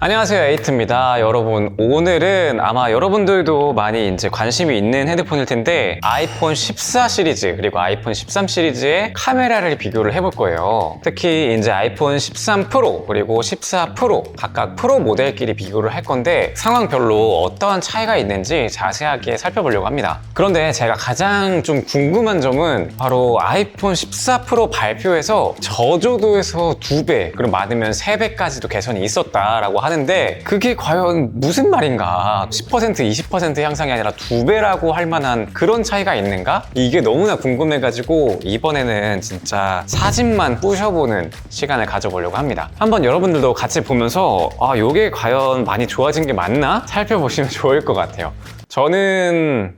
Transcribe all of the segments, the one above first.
안녕하세요 에이트입니다. 여러분 오늘은 아마 여러분들도 많이 이제 관심이 있는 핸드폰일 텐데 아이폰 14 시리즈 그리고 아이폰 13 시리즈의 카메라를 비교를 해볼 거예요. 특히 이제 아이폰 13 프로 그리고 14 프로 각각 프로 모델끼리 비교를 할 건데 상황별로 어떠한 차이가 있는지 자세하게 살펴보려고 합니다. 그런데 제가 가장 좀 궁금한 점은 바로 아이폰 14 프로 발표에서 저조도에서 2배 그리고 많으면 3배까지도 개선이 있었다라고 하는데 그게 과연 무슨 말인가? 10% 20% 향상이 아니라 2배라고 할 만한 그런 차이가 있는가? 이게 너무나 궁금해가지고 이번에는 진짜 사진만 부셔보는 시간을 가져보려고 합니다. 한번 여러분들도 같이 보면서 아 요게 과연 많이 좋아진 게 맞나? 살펴보시면 좋을 것 같아요. 저는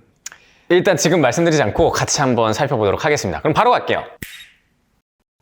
일단 지금 말씀드리지 않고 같이 한번 살펴보도록 하겠습니다. 그럼 바로 갈게요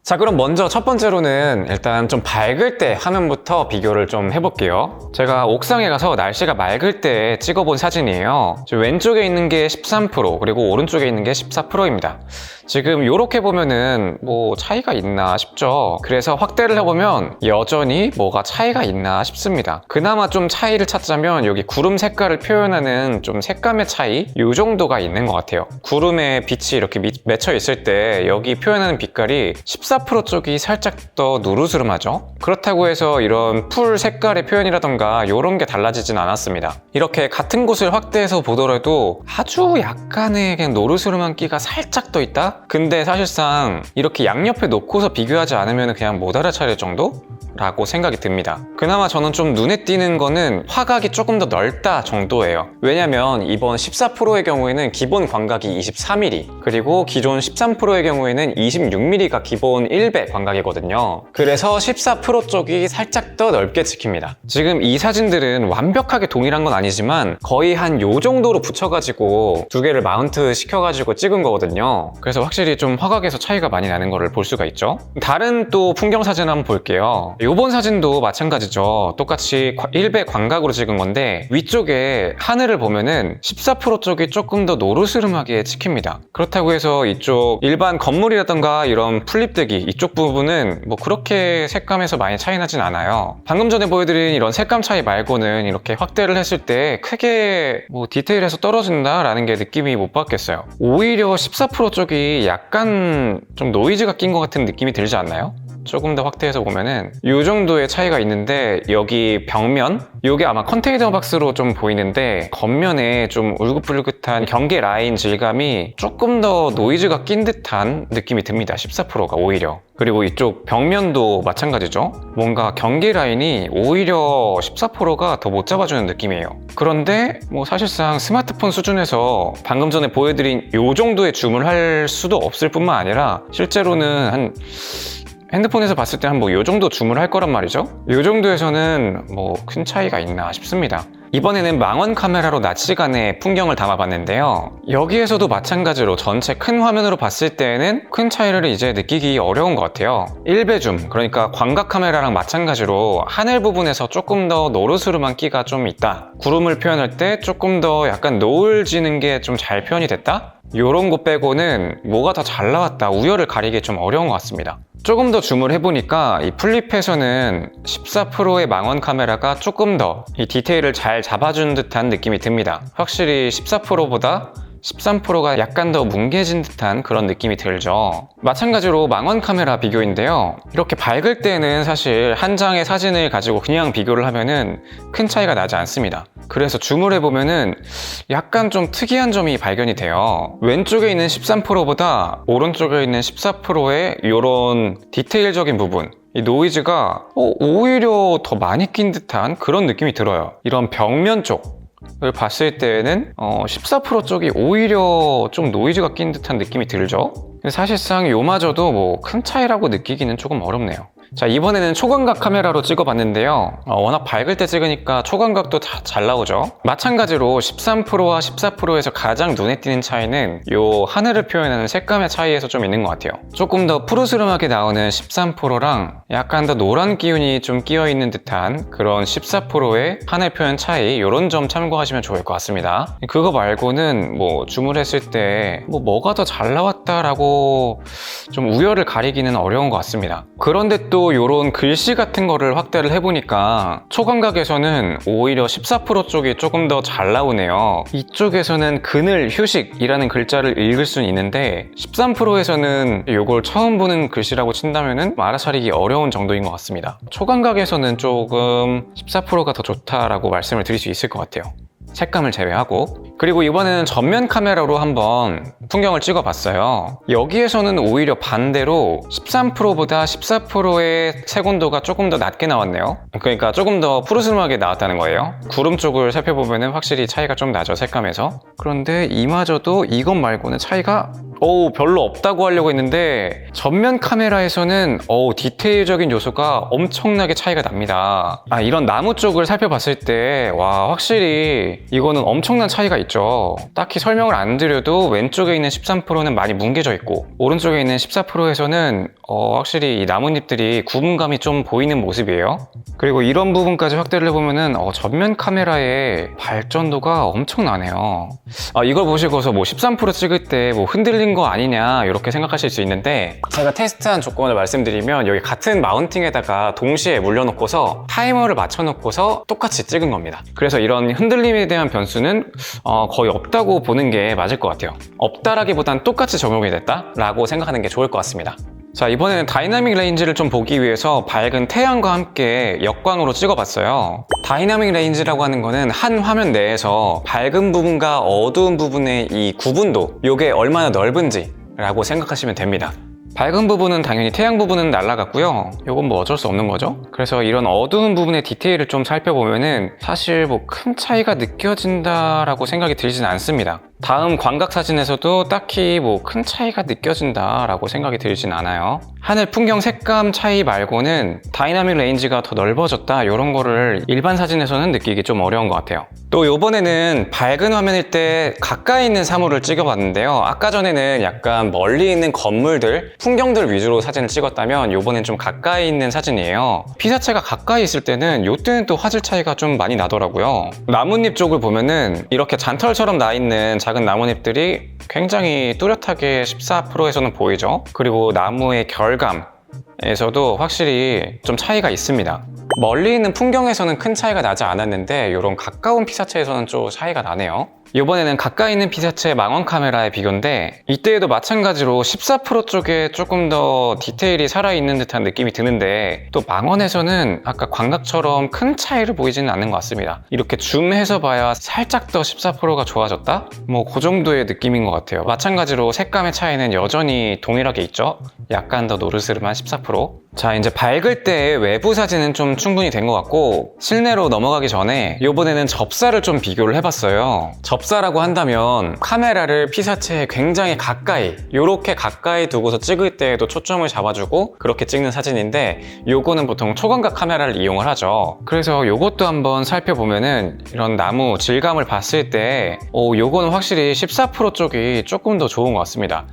자 그럼 먼저 첫 번째로는 일단 좀 밝을 때 화면부터 비교를 좀 해볼게요. 제가 옥상에 가서 날씨가 맑을 때 찍어본 사진이에요. 왼쪽에 있는 게 13% 그리고 오른쪽에 있는 게 14%입니다. 지금 이렇게 보면은 뭐 차이가 있나 싶죠? 그래서 확대를 해보면 여전히 뭐가 차이가 있나 싶습니다. 그나마 좀 차이를 찾자면 여기 구름 색깔을 표현하는 좀 색감의 차이 이 정도가 있는 것 같아요. 구름에 빛이 이렇게 미- 맺혀 있을 때 여기 표현하는 빛깔이 14% 쪽이 살짝 더 누르스름하죠 그렇다고 해서 이런 풀 색깔의 표현이라던가 이런 게 달라지진 않았습니다 이렇게 같은 곳을 확대해서 보더라도 아주 약간의 그냥 노르스름한 끼가 살짝 더 있다? 근데 사실상 이렇게 양옆에 놓고서 비교하지 않으면 그냥 못 알아차릴 정도? 라고 생각이 듭니다. 그나마 저는 좀 눈에 띄는 거는 화각이 조금 더 넓다 정도예요. 왜냐면 이번 14 프로의 경우에는 기본 광각이 23mm, 그리고 기존 13 프로의 경우에는 26mm가 기본 1배 광각이거든요. 그래서 14 프로 쪽이 살짝 더 넓게 찍힙니다. 지금 이 사진들은 완벽하게 동일한 건 아니지만 거의 한 요 정도로 붙여가지고 두 개를 마운트 시켜가지고 찍은 거거든요. 그래서 확실히 좀 화각에서 차이가 많이 나는 거를 볼 수가 있죠. 다른 또 풍경 사진 한번 볼게요. 요번 사진도 마찬가지죠. 똑같이 1배 광각으로 찍은 건데 위쪽에 하늘을 보면은 14% 쪽이 조금 더 노르스름하게 찍힙니다. 그렇다고 해서 이쪽 일반 건물이라던가 이런 풀립뜨기 이쪽 부분은 뭐 그렇게 색감에서 많이 차이 나진 않아요. 방금 전에 보여드린 이런 색감 차이 말고는 이렇게 확대를 했을 때 크게 뭐 디테일에서 떨어진다라는 게 느낌이 못 받겠어요. 오히려 14% 쪽이 약간 좀 노이즈가 낀 것 같은 느낌이 들지 않나요? 조금 더 확대해서 보면은 이 정도의 차이가 있는데 여기 벽면 이게 아마 컨테이너 박스로 좀 보이는데 겉면에 좀 울긋불긋한 경계 라인 질감이 조금 더 노이즈가 낀 듯한 느낌이 듭니다. 14%가 오히려. 그리고 이쪽 벽면도 마찬가지죠. 뭔가 경계 라인이 오히려 14%가 더 못 잡아주는 느낌이에요. 그런데 뭐 사실상 스마트폰 수준에서 방금 전에 보여드린 이 정도의 줌을 할 수도 없을 뿐만 아니라 실제로는 한 핸드폰에서 봤을 때 한 뭐 요 정도 줌을 할 거란 말이죠. 요 정도에서는 뭐 큰 차이가 있나 싶습니다. 이번에는 망원 카메라로 낮 시간에 풍경을 담아봤는데요. 여기에서도 마찬가지로 전체 큰 화면으로 봤을 때는 큰 차이를 이제 느끼기 어려운 것 같아요. 1배 줌, 그러니까 광각 카메라랑 마찬가지로 하늘 부분에서 조금 더 노르스름한 끼가 좀 있다. 구름을 표현할 때 조금 더 약간 노을 지는 게 좀 잘 표현이 됐다? 요런 거 빼고는 뭐가 더잘 나왔다 우열을 가리기 좀 어려운 것 같습니다. 조금 더 줌을 해보니까 이 플립에서는 14%의 망원 카메라가 조금 더 이 디테일을 잘 잡아준 듯한 느낌이 듭니다. 확실히 14%보다 13%가 약간 더 뭉개진 듯한 그런 느낌이 들죠. 마찬가지로 망원 카메라 비교인데요. 이렇게 밝을 때는 사실 한 장의 사진을 가지고 그냥 비교를 하면은 큰 차이가 나지 않습니다. 그래서 줌을 해보면은 약간 좀 특이한 점이 발견이 돼요. 왼쪽에 있는 13%보다 오른쪽에 있는 14%의 이런 디테일적인 부분, 이 노이즈가 어, 오히려 더 많이 낀 듯한 그런 느낌이 들어요. 이런 벽면 쪽, 을 봤을 때는 어, 14% 쪽이 오히려 좀 노이즈가 낀 듯한 느낌이 들죠. 사실상 요마저도 뭐 큰 차이라고 느끼기는 조금 어렵네요. 자 이번에는 초광각 카메라로 찍어봤는데요. 어, 워낙 밝을 때 찍으니까 초광각도 다 잘 나오죠. 마찬가지로 13%와 14%에서 가장 눈에 띄는 차이는 요 하늘을 표현하는 색감의 차이에서 좀 있는 것 같아요. 조금 더 푸르스름하게 나오는 13%랑 약간 더 노란 기운이 좀 끼어 있는 듯한 그런 14%의 하늘 표현 차이 이런 점 참고하시면 좋을 것 같습니다. 그거 말고는 뭐 줌을 했을 때 뭐 뭐가 더 잘 나왔다라고 좀 우열을 가리기는 어려운 것 같습니다. 그런데 또또 이런 글씨 같은 거를 확대를 해보니까 초광각에서는 오히려 14% 쪽이 조금 더 잘 나오네요. 이쪽에서는 그늘 휴식이라는 글자를 읽을 수는 있는데 13%에서는 이걸 처음 보는 글씨라고 친다면은 알아차리기 어려운 정도인 것 같습니다. 초광각에서는 조금 14%가 더 좋다라고 말씀을 드릴 수 있을 것 같아요. 색감을 제외하고. 그리고 이번에는 전면 카메라로 한번 풍경을 찍어봤어요. 여기에서는 오히려 반대로 13%보다 14%의 색온도가 조금 더 낮게 나왔네요. 그러니까 조금 더 푸르스름하게 나왔다는 거예요. 구름 쪽을 살펴보면 확실히 차이가 좀 나죠 색감에서. 그런데 이마저도 이것 말고는 차이가 오 별로 없다고 하려고 했는데 전면 카메라에서는 오 디테일적인 요소가 엄청나게 차이가 납니다. 아 이런 나무 쪽을 살펴봤을 때 와 확실히 이거는 엄청난 차이가 있죠. 딱히 설명을 안 드려도 왼쪽에 있는 13%는 많이 뭉개져 있고 오른쪽에 있는 14%에서는 어, 확실히 이 나뭇잎들이 구분감이 좀 보이는 모습이에요. 그리고 이런 부분까지 확대를 해보면은 어, 전면 카메라의 발전도가 엄청나네요. 아, 이걸 보시고서 뭐 13% 찍을 때 뭐 흔들린 거 아니냐 이렇게 생각하실 수 있는데 제가 테스트한 조건을 말씀드리면 여기 같은 마운팅에다가 동시에 물려놓고서 타이머를 맞춰놓고서 똑같이 찍은 겁니다. 그래서 이런 흔들림에 대한 변수는 어, 거의 없다고 보는 게 맞을 것 같아요. 없다라기보단 똑같이 적용이 됐다 라고 생각하는 게 좋을 것 같습니다 자 이번에는 다이나믹 레인지를 좀 보기 위해서 밝은 태양과 함께 역광으로 찍어봤어요. 다이나믹 레인지라고 하는 거는 한 화면 내에서 밝은 부분과 어두운 부분의 이 구분도 이게 얼마나 넓은지 라고 생각하시면 됩니다. 밝은 부분은 당연히 태양 부분은 날라갔고요. 이건 뭐 어쩔 수 없는 거죠. 그래서 이런 어두운 부분의 디테일을 좀 살펴보면은 사실 뭐 큰 차이가 느껴진다라고 생각이 들진 않습니다 다음 광각 사진에서도 딱히 뭐 큰 차이가 느껴진다라고 생각이 들진 않아요. 하늘 풍경 색감 차이 말고는 다이나믹 레인지가 더 넓어졌다 이런 거를 일반 사진에서는 느끼기 좀 어려운 것 같아요. 또 이번에는 밝은 화면일 때 가까이 있는 사물을 찍어봤는데요. 아까 전에는 약간 멀리 있는 건물들, 풍경들 위주로 사진을 찍었다면 이번엔 좀 가까이 있는 사진이에요. 피사체가 가까이 있을 때는 이때는 또 화질 차이가 좀 많이 나더라고요. 나뭇잎 쪽을 보면은 이렇게 잔털처럼 나 있는 작은 나뭇잎들이 굉장히 뚜렷하게 14%에서는 보이죠. 그리고 나무의 결감 에서도 확실히 좀 차이가 있습니다. 멀리 있는 풍경에서는 큰 차이가 나지 않았는데 이런 가까운 피사체에서는 좀 차이가 나네요. 이번에는 가까이 있는 피사체 망원 카메라의 비교인데 이때에도 마찬가지로 14% 쪽에 조금 더 디테일이 살아있는 듯한 느낌이 드는데 또 망원에서는 아까 광각처럼 큰 차이를 보이지는 않는 것 같습니다. 이렇게 줌해서 봐야 살짝 더 14%가 좋아졌다? 뭐 그 정도의 느낌인 것 같아요. 마찬가지로 색감의 차이는 여전히 동일하게 있죠? 약간 더 노르스름한 14%자 이제 밝을 때 외부 사진은 좀 충분히 된 것 같고 실내로 넘어가기 전에 이번에는 접사를 좀 비교를 해봤어요. 접 사라고 한다면 카메라를 피사체에 굉장히 가까이 이렇게 가까이 두고서 찍을 때에도 초점을 잡아주고 그렇게 찍는 사진인데 요거는 보통 초광각 카메라를 이용을 하죠. 그래서 요것도 한번 살펴보면은 이런 나무 질감을 봤을 때 오, 요거는 확실히 14% 쪽이 조금 더 좋은 것 같습니다.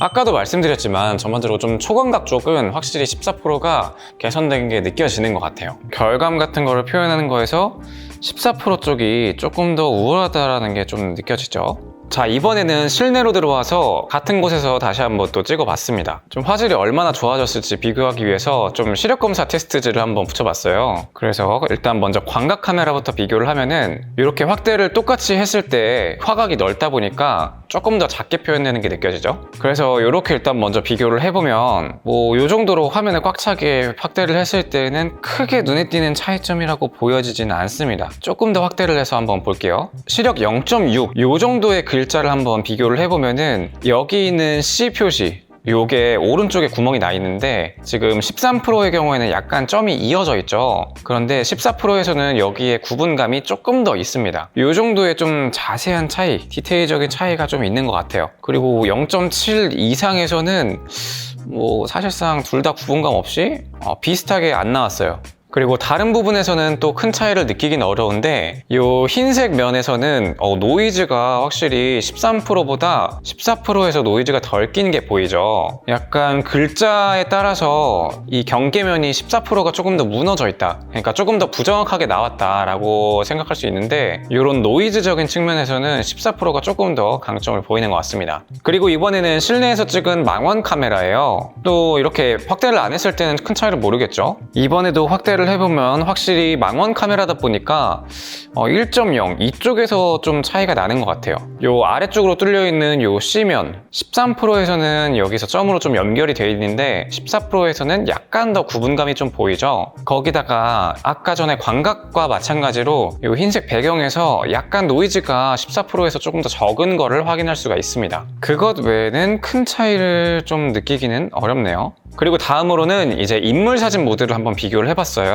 아까도 말씀드렸지만 전반적으로 좀 초광각 쪽은 확실히 14%가 개선된 게 느껴지는 것 같아요. 결감 같은 거를 표현하는 거에서 14% 쪽이 조금 더 우월하다는 게 좀 느껴지죠 자 이번에는 실내로 들어와서 같은 곳에서 다시 한번 또 찍어봤습니다. 좀 화질이 얼마나 좋아졌을지 비교하기 위해서 좀 시력 검사 테스트지를 한번 붙여봤어요. 그래서 일단 먼저 광각 카메라부터 비교를 하면은 이렇게 확대를 똑같이 했을 때 화각이 넓다 보니까 조금 더 작게 표현되는 게 느껴지죠? 그래서 이렇게 일단 먼저 비교를 해보면 뭐 이 정도로 화면을 꽉 차게 확대를 했을 때는 크게 눈에 띄는 차이점이라고 보여지지는 않습니다. 조금 더 확대를 해서 한번 볼게요. 시력 0.6 이 정도의 글자를 한번 비교를 해보면은 여기 있는 C 표시 요게 오른쪽에 구멍이 나 있는데 지금 13%의 경우에는 약간 점이 이어져 있죠. 그런데 14%에서는 여기에 구분감이 조금 더 있습니다. 요 정도의 좀 자세한 차이 디테일적인 차이가 좀 있는 것 같아요. 그리고 0.7 이상에서는 뭐 사실상 둘 다 구분감 없이 어, 비슷하게 안 나왔어요 그리고 다른 부분에서는 또 큰 차이를 느끼긴 어려운데 이 흰색 면에서는 어, 노이즈가 확실히 13%보다 14%에서 노이즈가 덜 낀 게 보이죠. 약간 글자에 따라서 이 경계면이 14%가 조금 더 무너져 있다. 그러니까 조금 더 부정확하게 나왔다라고 생각할 수 있는데 이런 노이즈적인 측면에서는 14%가 조금 더 강점을 보이는 것 같습니다. 그리고 이번에는 실내에서 찍은 망원 카메라예요. 또 이렇게 확대를 안 했을 때는 큰 차이를 모르겠죠. 이번에도 확대를 해보면 확실히 망원 카메라다 보니까 어, 1.0 이쪽에서 좀 차이가 나는 것 같아요. 요 아래쪽으로 뚫려 있는 요 C면 13%에서는 여기서 점으로 좀 연결이 되어 있는데 14%에서는 약간 더 구분감이 좀 보이죠. 거기다가 아까 전에 광각과 마찬가지로 요 흰색 배경에서 약간 노이즈가 14%에서 조금 더 적은 거를 확인할 수가 있습니다. 그것 외에는 큰 차이를 좀 느끼기는 어렵네요. 그리고 다음으로는 이제 인물 사진 모드를 한번 비교를 해봤어요.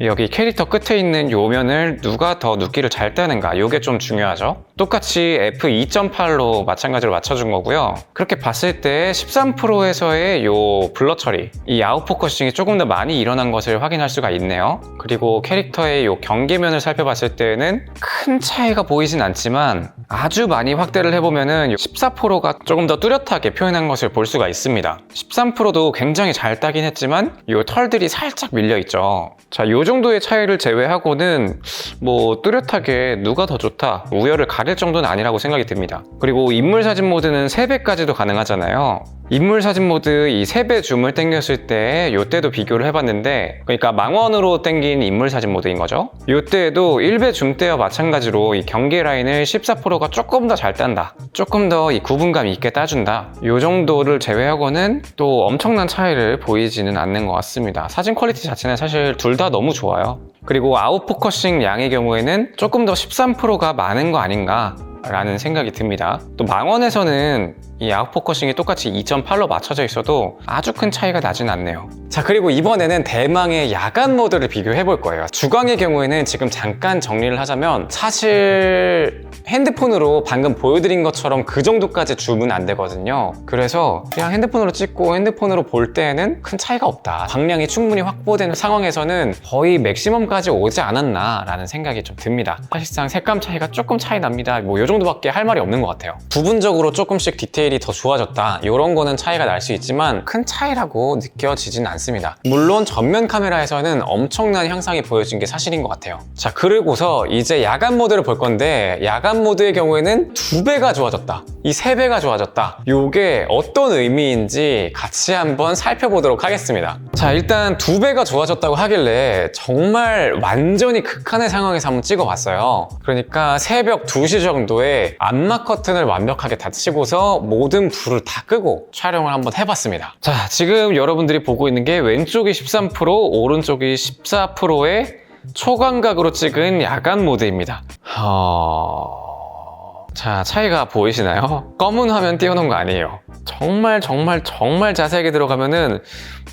여기 캐릭터 끝에 있는 요 면을 누가 더 눕기를 잘 떼는가 이게 좀 중요하죠. 똑같이 f2.8로 마찬가지로 맞춰준 거고요. 그렇게 봤을 때 13%에서의 요 블러 처리, 이 아웃 포커싱이 조금 더 많이 일어난 것을 확인할 수가 있네요. 그리고 캐릭터의 요 경계면을 살펴봤을 때는 큰 차이가 보이진 않지만 아주 많이 확대를 해보면은 14%가 조금 더 뚜렷하게 표현한 것을 볼 수가 있습니다. 13%도 굉장히 잘 따긴 했지만 요 털들이 살짝 밀려 있죠. 자, 요 정도의 차이를 제외하고는 뭐 뚜렷하게 누가 더 좋다 우열을 가릴 정도는 아니라고 생각이 듭니다. 그리고 인물 사진 모드는 3배까지도 가능하잖아요. 인물 사진 모드 이 3배 줌을 당겼을 때 요때도 비교를 해봤는데 그러니까 망원으로 당긴 인물 사진 모드인 거죠 요때에도 1배 줌 때와 마찬가지로 이 경계 라인을 14%가 조금 더 잘 딴다 조금 더 이 구분감 있게 따준다 요 정도를 제외하고는 또 엄청난 차이를 보이지는 않는 것 같습니다 사진 퀄리티 자체는 사실 둘 다 너무 좋아요 그리고 아웃포커싱 양의 경우에는 조금 더 13%가 많은 거 아닌가 라는 생각이 듭니다. 또 망원에서는 이 아웃포커싱이 똑같이 2.8로 맞춰져 있어도 아주 큰 차이가 나진 않네요. 자, 그리고 이번에는 대망의 야간 모드를 비교해 볼 거예요. 주광의 경우에는 지금 잠깐 정리를 하자면 사실 핸드폰으로 방금 보여드린 것처럼 그 정도까지 줌은 안 되거든요. 그래서 그냥 핸드폰으로 찍고 핸드폰으로 볼 때에는 큰 차이가 없다. 광량이 충분히 확보되는 상황에서는 거의 맥시멈까지 오지 않았나 라는 생각이 좀 듭니다. 사실상 색감 차이가 조금 차이 납니다. 뭐 이 정도밖에 할 말이 없는 것 같아요. 부분적으로 조금씩 디테일 이 더 좋아졌다. 이런 거는 차이가 날 수 있지만 큰 차이라고 느껴지진 않습니다. 물론 전면 카메라에서는 엄청난 향상이 보여진 게 사실인 것 같아요. 자, 그리고서 이제 야간 모드를 볼 건데 야간 모드의 경우에는 두 배가 좋아졌다. 이 세 배가 좋아졌다. 이게 어떤 의미인지 같이 한번 살펴보도록 하겠습니다. 자, 일단 두 배가 좋아졌다고 하길래 정말 완전히 극한의 상황에서 한번 찍어봤어요. 그러니까 새벽 2시 정도에 암막 커튼을 완벽하게 닫히고서 모든 불을 다 끄고 촬영을 한번 해봤습니다. 자, 지금 여러분들이 보고 있는 게 왼쪽이 13%, 오른쪽이 14%의 초광각으로 찍은 야간 모드입니다. 어... 자, 차이가 보이시나요? 검은 화면 띄워놓은 거 아니에요. 정말 정말 정말 자세하게 들어가면은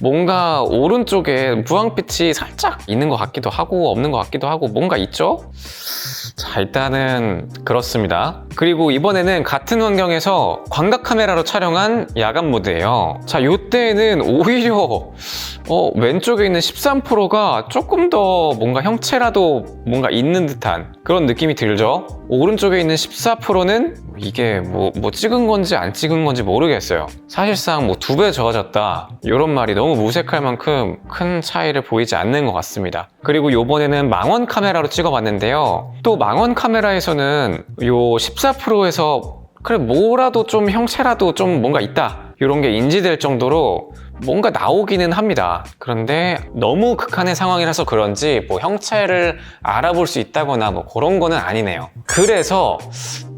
뭔가 오른쪽에 무광빛이 살짝 있는 것 같기도 하고 없는 것 같기도 하고 뭔가 있죠? 자, 일단은 그렇습니다. 그리고 이번에는 같은 환경에서 광각 카메라로 촬영한 야간 모드예요. 자, 이때는 오히려 어, 왼쪽에 있는 13%가 조금 더 뭔가 형체라도 뭔가 있는 듯한 그런 느낌이 들죠? 오른쪽에 있는 14%는 이게 뭐, 뭐 찍은 건지 안 찍은 건지 모르겠어요. 사실상 뭐 두배 좋아졌다. 이런 말이 너무 무색할 만큼 큰 차이를 보이지 않는 것 같습니다. 그리고 요번에는 망원 카메라로 찍어봤는데요. 또 망원 카메라에서는 요 14%에서 그래 뭐라도 좀 형체라도 좀 뭔가 있다. 이런 게 인지될 정도로 뭔가 나오기는 합니다. 그런데 너무 극한의 상황이라서 그런지 뭐 형체를 알아볼 수 있다거나 뭐 그런 거는 아니네요. 그래서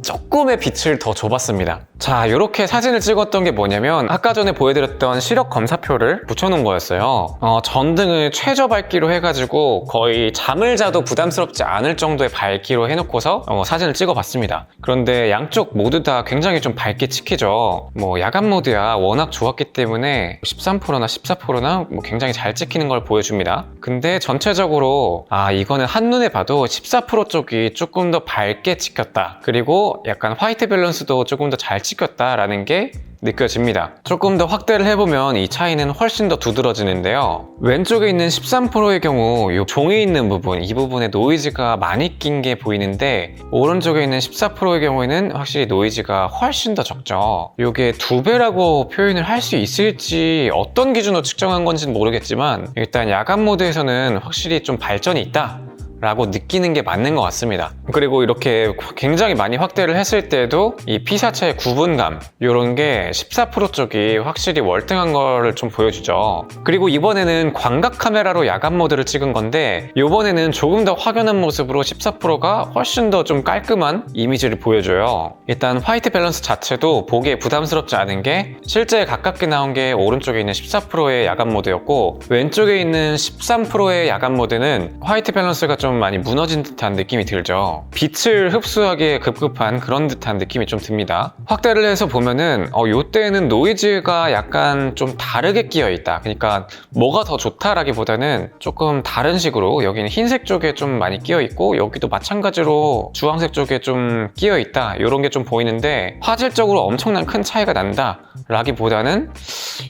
조금의 빛을 더 줘봤습니다. 자, 이렇게 사진을 찍었던 게 뭐냐면 아까 전에 보여드렸던 시력 검사표를 붙여놓은 거였어요. 어, 전등을 최저 밝기로 해가지고 거의 잠을 자도 부담스럽지 않을 정도의 밝기로 해놓고서 어, 사진을 찍어봤습니다. 그런데 양쪽 모두 다 굉장히 좀 밝게 찍히죠. 뭐 야간 모드야 워낙 좋았기 때문에 13%나 14%나 뭐 굉장히 잘 찍히는 걸 보여줍니다. 근데 전체적으로 아 이거는 한눈에 봐도 14% 쪽이 조금 더 밝게 찍혔다. 그리고 약간 화이트 밸런스도 조금 더 잘 찍혔다라는 게 느껴집니다. 조금 더 확대를 해보면 이 차이는 훨씬 더 두드러지는데요. 왼쪽에 있는 13%의 경우 이 종이 있는 부분, 이 부분에 노이즈가 많이 낀 게 보이는데 오른쪽에 있는 14%의 경우에는 확실히 노이즈가 훨씬 더 적죠. 이게 두 배라고 표현을 할 수 있을지 어떤 기준으로 측정한 건지는 모르겠지만 일단 야간 모드에서는 확실히 좀 발전이 있다. 라고 느끼는 게 맞는 것 같습니다. 그리고 이렇게 굉장히 많이 확대를 했을 때도 이 P사차의 구분감 이런 게 14% 쪽이 확실히 월등한 거를 좀 보여주죠. 그리고 이번에는 광각 카메라로 야간 모드를 찍은 건데 이번에는 조금 더 확연한 모습으로 14%가 훨씬 더 좀 깔끔한 이미지를 보여줘요. 일단 화이트 밸런스 자체도 보기에 부담스럽지 않은 게 실제 가깝게 나온 게 오른쪽에 있는 14%의 야간 모드였고 왼쪽에 있는 13%의 야간 모드는 화이트 밸런스가 좀 많이 무너진 듯한 느낌이 들죠. 빛을 흡수하기에 급급한 그런 듯한 느낌이 좀 듭니다. 확대를 해서 보면은 어, 요때는 노이즈가 약간 좀 다르게 끼어 있다. 그러니까 뭐가 더 좋다라기보다는 조금 다른 식으로 여기는 흰색 쪽에 좀 많이 끼어 있고 여기도 마찬가지로 주황색 쪽에 좀 끼어 있다. 이런 게 좀 보이는데 화질적으로 엄청난 큰 차이가 난다. 라기보다는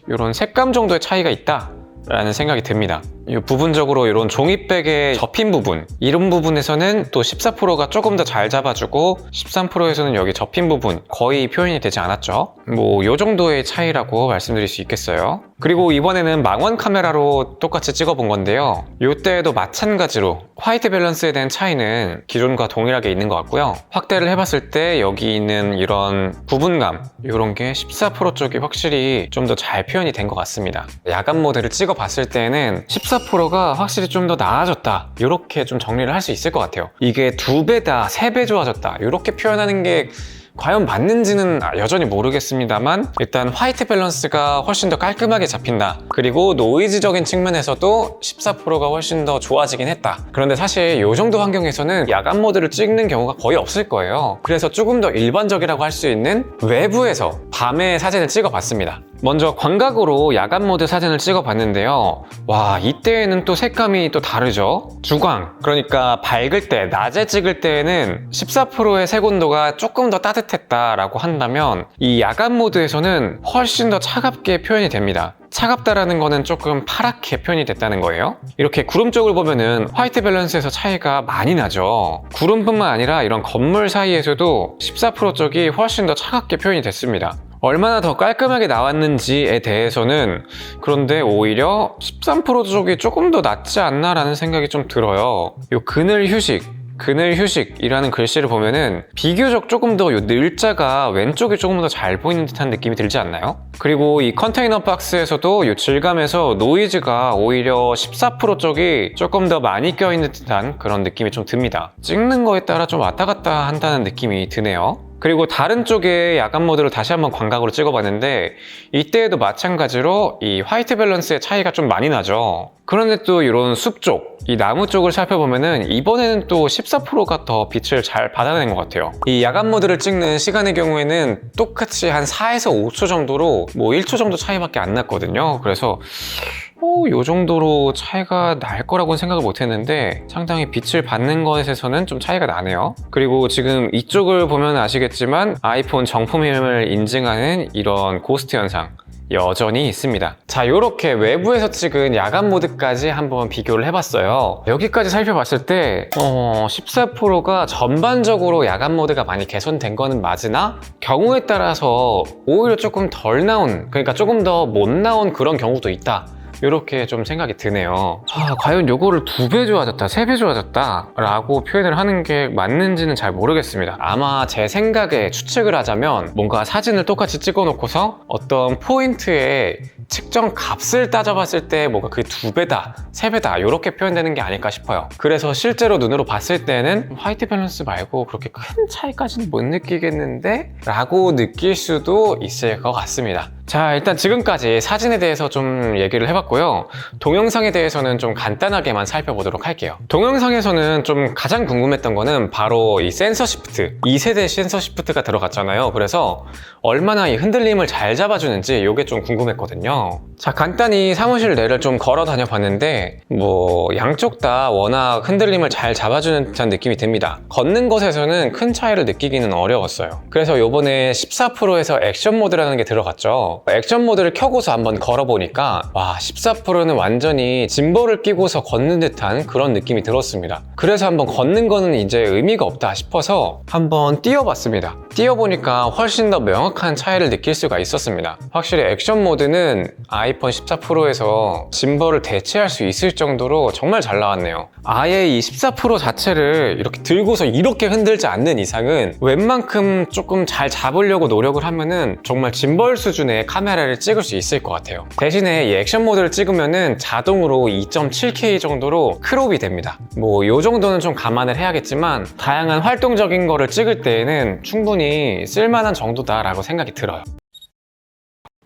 이런 색감 정도의 차이가 있다. 라는 생각이 듭니다. 이 부분적으로 이런 종이백의 접힌 부분 이런 부분에서는 또 14%가 조금 더 잘 잡아주고 13%에서는 여기 접힌 부분 거의 표현이 되지 않았죠? 뭐 이 정도의 차이라고 말씀드릴 수 있겠어요? 그리고 이번에는 망원 카메라로 똑같이 찍어본 건데요. 이때에도 마찬가지로 화이트 밸런스에 대한 차이는 기존과 동일하게 있는 것 같고요. 확대를 해봤을 때 여기 있는 이런 부분감 이런 게 14% 쪽이 확실히 좀 더 잘 표현이 된 것 같습니다. 야간 모델을 찍어 봤을 때는 14 14%가 확실히 좀 더 나아졌다. 이렇게 좀 정리를 할 수 있을 것 같아요. 이게 두 배 다 세 배 좋아졌다. 이렇게 표현하는 게 과연 맞는지는 여전히 모르겠습니다만 일단 화이트 밸런스가 훨씬 더 깔끔하게 잡힌다. 그리고 노이즈적인 측면에서도 14%가 훨씬 더 좋아지긴 했다. 그런데 사실 이 정도 환경에서는 야간 모드를 찍는 경우가 거의 없을 거예요. 그래서 조금 더 일반적이라고 할 수 있는 외부에서 밤에 사진을 찍어 봤습니다. 먼저 광각으로 야간 모드 사진을 찍어 봤는데요. 와 이때에는 또 색감이 또 다르죠? 주광. 그러니까 밝을 때 낮에 찍을 때에는 14%의 색온도가 조금 더 따뜻 했다라고 한다면 이 야간 모드에서는 훨씬 더 차갑게 표현이 됩니다 차갑다라는 거는 조금 파랗게 표현이 됐다는 거예요. 이렇게 구름 쪽을 보면은 화이트 밸런스에서 차이가 많이 나죠. 구름뿐만 아니라 이런 건물 사이에서도 14% 쪽이 훨씬 더 차갑게 표현이 됐습니다. 얼마나 더 깔끔하게 나왔는지에 대해서는 그런데 오히려 13% 쪽이 조금 더 낫지 않나라는 생각이 좀 들어요. 요 그늘 휴식 그늘 휴식이라는 글씨를 보면은 비교적 조금 더요 늘자가 왼쪽이 조금 더 잘 보이는 듯한 느낌이 들지 않나요? 그리고 이 컨테이너 박스에서도 이 질감에서 노이즈가 오히려 14% 쪽이 조금 더 많이 껴있는 듯한 그런 느낌이 좀 듭니다. 찍는 거에 따라 좀 왔다 갔다 한다는 느낌이 드네요. 그리고 다른 쪽에 야간 모드를 다시 한번 광각으로 찍어봤는데 이때에도 마찬가지로 이 화이트 밸런스의 차이가 좀 많이 나죠. 그런데 또 이런 숲 쪽, 이 나무 쪽을 살펴보면은 이번에는 또 14%가 더 빛을 잘 받아낸 것 같아요. 이 야간 모드를 찍는 시간의 경우에는 똑같이 한 4에서 5초 정도로 뭐 1초 정도 차이밖에 안 났거든요. 그래서 뭐, 요 정도로 차이가 날 거라고는 생각을 못 했는데 상당히 빛을 받는 것에서는 좀 차이가 나네요. 그리고 지금 이쪽을 보면 아시겠지만 아이폰 정품임을 인증하는 이런 고스트 현상 여전히 있습니다. 자, 이렇게 외부에서 찍은 야간 모드까지 한번 비교를 해봤어요. 여기까지 살펴봤을 때 어, 14%가 전반적으로 야간 모드가 많이 개선된 거는 맞으나 경우에 따라서 오히려 조금 덜 나온, 그러니까 조금 더 못 나온 그런 경우도 있다. 이렇게 좀 생각이 드네요. 아, 과연 요거를 두 배 좋아졌다, 세 배 좋아졌다 라고 표현을 하는 게 맞는지는 잘 모르겠습니다. 아마 제 생각에 추측을 하자면 뭔가 사진을 똑같이 찍어 놓고서 어떤 포인트에 측정 값을 따져봤을 때 뭔가 그두 배다, 세 배다 이렇게 표현되는 게 아닐까 싶어요. 그래서 실제로 눈으로 봤을 때는 화이트 밸런스 말고 그렇게 큰 차이까지는 못 느끼겠는데 라고 느낄 수도 있을 것 같습니다. 자, 일단 지금까지 사진에 대해서 좀 얘기를 해봤고요. 동영상에 대해서는 좀 간단하게만 살펴보도록 할게요. 동영상에서는 좀 가장 궁금했던 거는 바로 이 센서 시프트, 2세대 센서 시프트가 들어갔잖아요. 그래서 얼마나 이 흔들림을 잘 잡아주는지 이게 좀 궁금했거든요. 자, 간단히 사무실 내를 좀 걸어 다녀 봤는데, 뭐, 양쪽 다 워낙 흔들림을 잘 잡아주는 듯한 느낌이 듭니다. 걷는 것에서는 큰 차이를 느끼기는 어려웠어요. 그래서 요번에 14%에서 액션 모드라는 게 들어갔죠. 액션 모드를 켜고서 한번 걸어보니까, 와, 14%는 완전히 짐벌을 끼고서 걷는 듯한 그런 느낌이 들었습니다. 그래서 한번 걷는 거는 이제 의미가 없다 싶어서 한번 뛰어봤습니다. 뛰어보니까 훨씬 더 명확한 차이를 느낄 수가 있었습니다. 확실히 액션 모드는 아이폰 14 프로에서 짐벌을 대체할 수 있을 정도로 정말 잘 나왔네요. 아예 이 14 프로 자체를 이렇게 들고서 이렇게 흔들지 않는 이상은 웬만큼 조금 잘 잡으려고 노력을 하면은 정말 짐벌 수준의 카메라를 찍을 수 있을 것 같아요. 대신에 이 액션 모드를 찍으면은 자동으로 2.7K 정도로 크롭이 됩니다. 뭐요 정도는 좀 감안을 해야겠지만 다양한 활동적인 거를 찍을 때에는 충분히 쓸만한 정도다라고 생각이 들어요.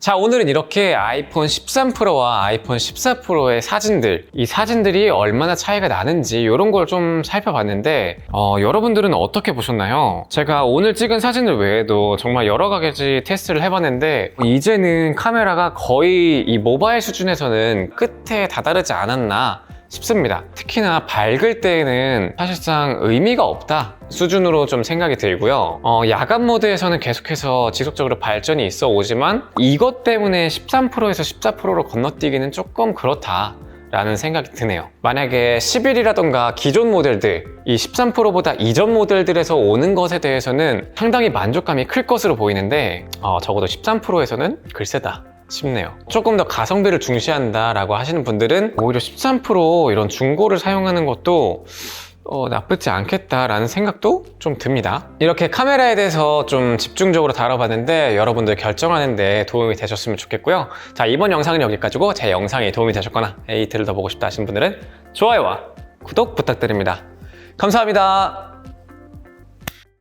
자, 오늘은 이렇게 아이폰 13 프로와 아이폰 14 프로의 사진들, 이 사진들이 얼마나 차이가 나는지 이런 걸 좀 살펴봤는데, 어, 여러분들은 어떻게 보셨나요? 제가 오늘 찍은 사진들 외에도 정말 여러 가지 테스트를 해봤는데, 이제는 카메라가 거의 이 모바일 수준에서는 끝에 다다르지 않았나 싶습니다. 특히나 밝을 때에는 사실상 의미가 없다 수준으로 좀 생각이 들고요. 어, 야간 모드에서는 계속해서 지속적으로 발전이 있어 오지만 이것 때문에 13%에서 14%로 건너뛰기는 조금 그렇다. 라는 생각이 드네요. 만약에 11이라던가 기존 모델들, 이 13%보다 이전 모델들에서 오는 것에 대해서는 상당히 만족감이 클 것으로 보이는데, 어, 적어도 13%에서는 글쎄다. 싶네요. 조금 더 가성비를 중시한다라고 하시는 분들은 오히려 13% 이런 중고를 사용하는 것도 어, 나쁘지 않겠다라는 생각도 좀 듭니다. 이렇게 카메라에 대해서 좀 집중적으로 다뤄봤는데 여러분들 결정하는데 도움이 되셨으면 좋겠고요. 자, 이번 영상은 여기까지고 제 영상이 도움이 되셨거나 에이트를 더 보고 싶다 하시는 분들은 좋아요와 구독 부탁드립니다. 감사합니다.